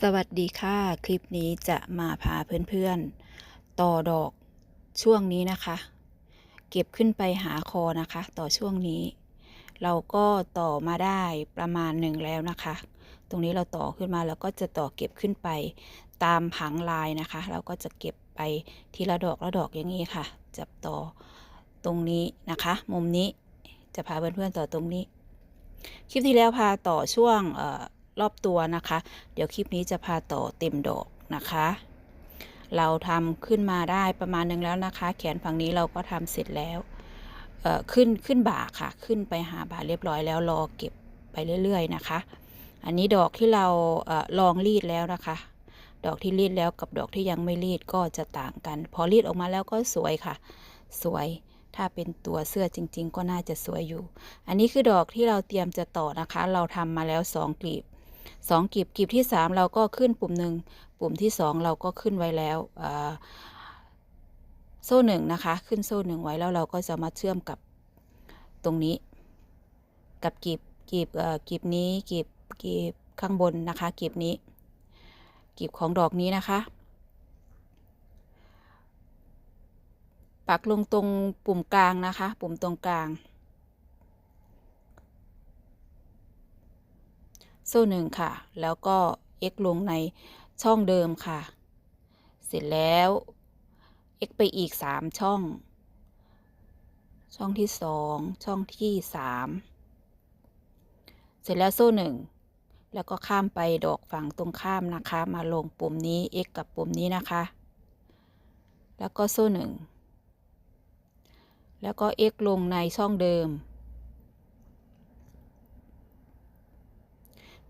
สวัสดีค่ะ คลิปนี้จะมาพาเพื่อนๆ ต่อดอกช่วงนี้นะคะ เก็บขึ้นไปหาคอนะคะ ต่อช่วงนี้ เราก็ต่อมาได้ประมาณหนึ่งแล้วนะคะ ตรงนี้เราต่อขึ้นมาแล้วก็จะต่อเก็บขึ้นไปตามผังลายนะคะ เราก็จะเก็บไปทีละดอกละดอกอย่างนี้ค่ะ จับต่อตรงนี้นะคะ มุมนี้จะพาเพื่อนๆต่อตรงนี้ คลิปที่แล้วพาต่อช่วงเอ่อ รอบตัวนะคะ เดี๋ยวคลิปนี้จะพาต่อเต็มดอกนะคะ เราทำขึ้นมาได้ประมาณหนึงแล้วนะคะ แขนฝั่งนี้เราก็ทำเสร็จแล้วเอ่อขึ้นขึ้นบ่าค่ะ ขึ้นไปหาบ่าเรียบร้อยแล้วรอเก็บไปเรื่อย ๆ นะคะ อันนี้ดอกที่เราเออลองรีดแล้วนะคะ ดอกที่รีดแล้วกับดอกที่ยังไม่รีดก็จะต่างกัน พอรีดออกมาแล้วก็สวยค่ะ สวยถ้าเป็นตัวเสื้อจริง ๆ ก็น่าจะสวยอยู่ อันนี้คือดอกที่เราเตรียมจะต่อนะคะ เราทำมาแล้วสองกลีบ สองกลีบกลีบที่สามเราก็ขึ้นปุ่มหนึ่งปุ่มที่สองเราก็ขึ้นไว้แล้วโซ่หนึ่งนะคะ ขึ้นโซ่หนึ่งไว้แล้วเราก็จะมาเชื่อมกับตรงนี้ กับกลีบกลีบกลีบนี้กลีบกลีบข้างบนนะคะกลีบนี้กลีบของดอกนี้นะคะ ปักลงตรงปุ่มกลางนะคะ ปุ่มตรงกลาง โซ่หนึ่งค่ะ แล้วก็ x ลงในช่องเดิมค่ะ เสร็จแล้ว x ไปอีกสามช่อง ช่องที่สองช่องที่สามเสร็จแล้วโซ่หนึ่งแล้วก็ข้ามไปดอกฝั่งตรงข้ามนะคะ มาลงปุ่มนี้ x กับปุ่มนี้นะคะ แล้วก็โซ่หนึ่งแล้วก็ x ลงในช่องเดิม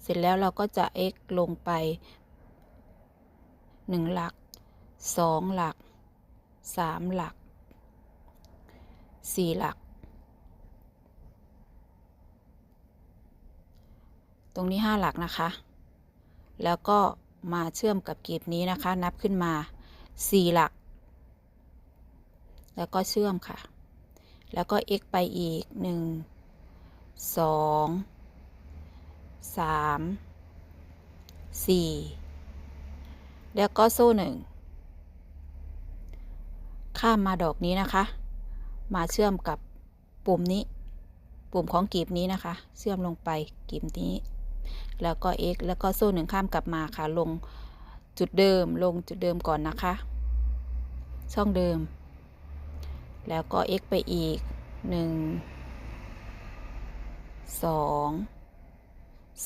เสร็จแล้วเราก็จะ x ลงไป 1 หลัก 2 หลัก 3 หลัก 4 หลัก ตรงนี้ 5 หลักนะคะ แล้วก็มาเชื่อมกับกลีบนี้นะคะ นับขึ้นมา 4 หลัก แล้วก็เชื่อมค่ะ แล้วก็ x ไปอีก 1 2 สามสี่แล้วก็โซ่หนึ่งข้ามมาดอกนี้นะคะ มาเชื่อมกับปุ่มนี้ ปุ่มของกีบนี้นะคะ เชื่อมลงไปกีบนี้ แล้วก็ x แล้วก็โซ่หนึ่งข้ามกลับมาค่ะลงจุดเดิมลงจุดเดิมก่อนนะคะ ช่องเดิม แล้วก็ x ไปอีกหนึ่งสอง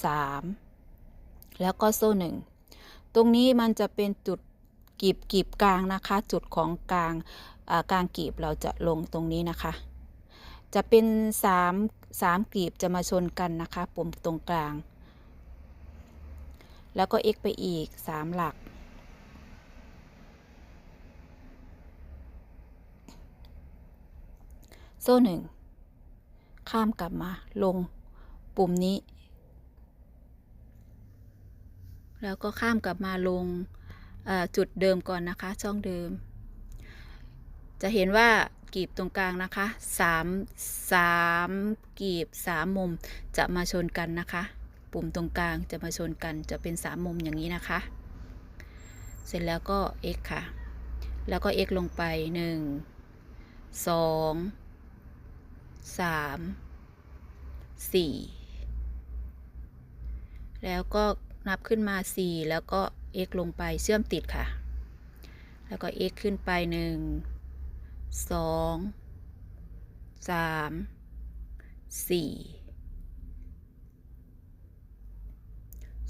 สามแล้วก็โซ่หนึ่งตรงนี้มันจะเป็นจุดกีบกีบกลางนะคะ จุดของกลางกลางกีบเราจะลงตรงนี้นะคะ จะเป็นสามสามกีบจะมาชนกันนะคะปุ่มตรงกลาง แล้วก็ x ไปอีกสามหลักโซ่หนึ่งข้ามกลับมาลงปุ่มนี้ แล้วก็ข้ามกลับมาลงจุดเดิมก่อนนะคะ ช่องเดิม จะเห็นว่ากีบตรงกลางนะคะสามสามกีบสามมุมจะมาชนกันนะคะ ปุ่มตรงกลางจะมาชนกันจะเป็นสามมุมอย่างนี้นะคะ เสร็จแล้วก็ x ค่ะ แล้วก็ x ลงไปหนึ่งสองสามสี่แล้วก็ นับขึ้นมา 4 แล้วก็ x ลงไปเชื่อมติดค่ะ แล้วก็ x ขึ้นไป 1 2 3 4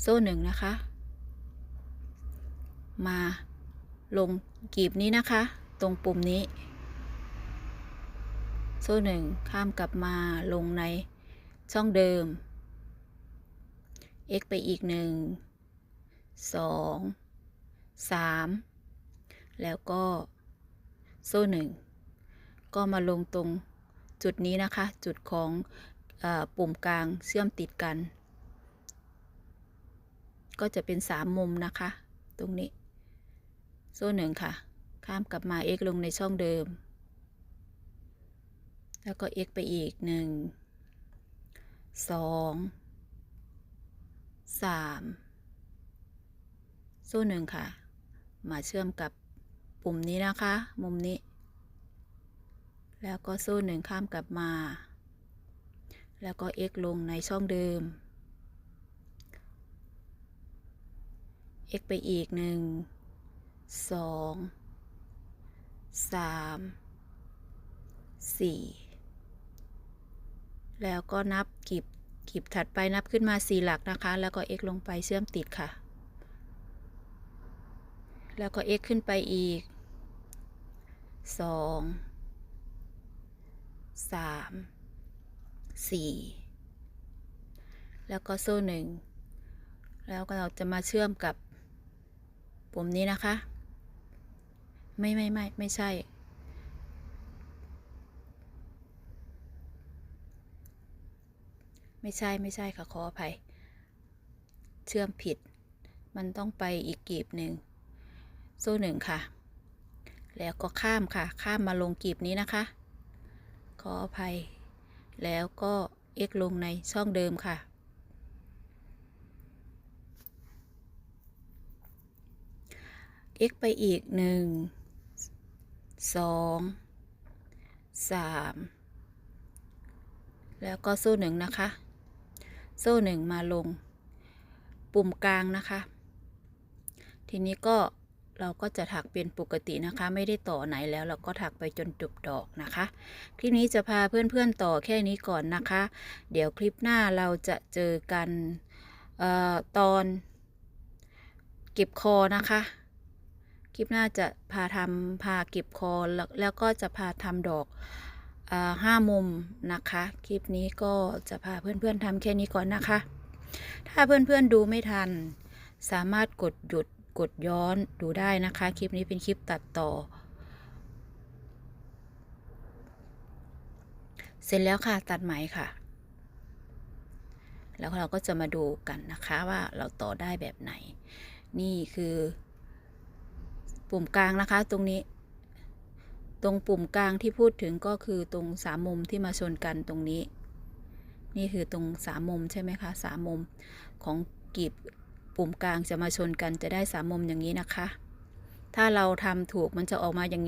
โซ่หนึ่งนะคะ มาลงกีบนี้นะคะ ตรงปุ่มนี้ โซ่หนึ่งข้ามกลับมาลงในช่องเดิม x ไปอีกหนึ่งสองสามแล้วก็โซ่หนึ่งก็มาลงตรงจุดนี้นะคะ จุดของอปุ่มกลางเชื่อมติดกัน ก็จะเป็นสามมุมนะคะ ตรงนี้ โซ่หนึ่งค่ะ ข้ามกลับมา x ลงในช่องเดิม แล้วก็ x ไปอีกหนึ่งสอง สามโซ่หนึ่งค่ะ มาเชื่อมกับปุ่มนี้นะคะ มุมนี้ แล้วก็โซ่หนึ่งข้ามกลับมา แล้วก็ x ลงในช่องเดิม x ไปอีกหนึ่งสองสามสี่แล้วก็นับกีบ กลีบถัดไปนับขึ้นมาสี่หลักนะคะ แล้วก็ x ลงไปเชื่อมติดค่ะ แล้วก็ x ขึ้นไปอีกสองสามสี่แล้วก็โซ่หนึ่งแล้วก็เราจะมาเชื่อมกับปุ่มนี้นะคะ ไม่ไม่ไม่ไม่ใช่ ไม่ใช่ไม่ใช่ค่ะขออภัย เชื่อมผิด มันต้องไปอีกกีบหนึ่งโซ่หนึ่งค่ะ แล้วก็ข้ามค่ะ ข้ามมาลงกีบนี้นะคะ ขออภัย แล้วก็ x ลงในช่องเดิมค่ะ x ไปอีกหนึ่งสองสามแล้วก็โซ่หนึ่งนะคะ โซ่หนึ่งมาลง ปุ่มกลางนะคะ ทีนี้ก็เราก็จะถักเป็นปกตินะคะ ไม่ได้ต่อไหนแล้วเราก็ถักไปจนจบดอกนะคะ คลิปนี้จะพาเพื่อนๆต่อแค่นี้ก่อนนะคะ เดี๋ยวคลิปหน้าเราจะเจอกันออตอนเก็บคอนะคะ คลิปหน้าจะพาทำพาเก็บคอแล้วก็จะพาทำดอก ห้ามุมนะคะ คลิปนี้ก็จะพาเพื่อนๆทำแค่นี้ก่อนนะคะ ถ้าเพื่อนๆดูไม่ทัน สามารถกดหยุดกดย้อนดูได้นะคะ คลิปนี้เป็นคลิปตัดต่อ เสร็จแล้วค่ะตัดไหมค่ะ แล้วเราก็จะมาดูกันนะคะว่าเราต่อได้แบบไหน นี่คือ ปุ่มกลางนะคะตรงนี้ ตรงปุ่มกลางที่พูดถึงก็คือตรงสามมุมที่มาชนกันตรงนี้ นี่คือตรงสามมุมใช่ไหมคะสามมุมของกีบปุ่มกลางจะมาชนกันจะได้สามมุมอย่างนี้นะคะ ถ้าเราทำถูกมันจะออกมาอย่างนี้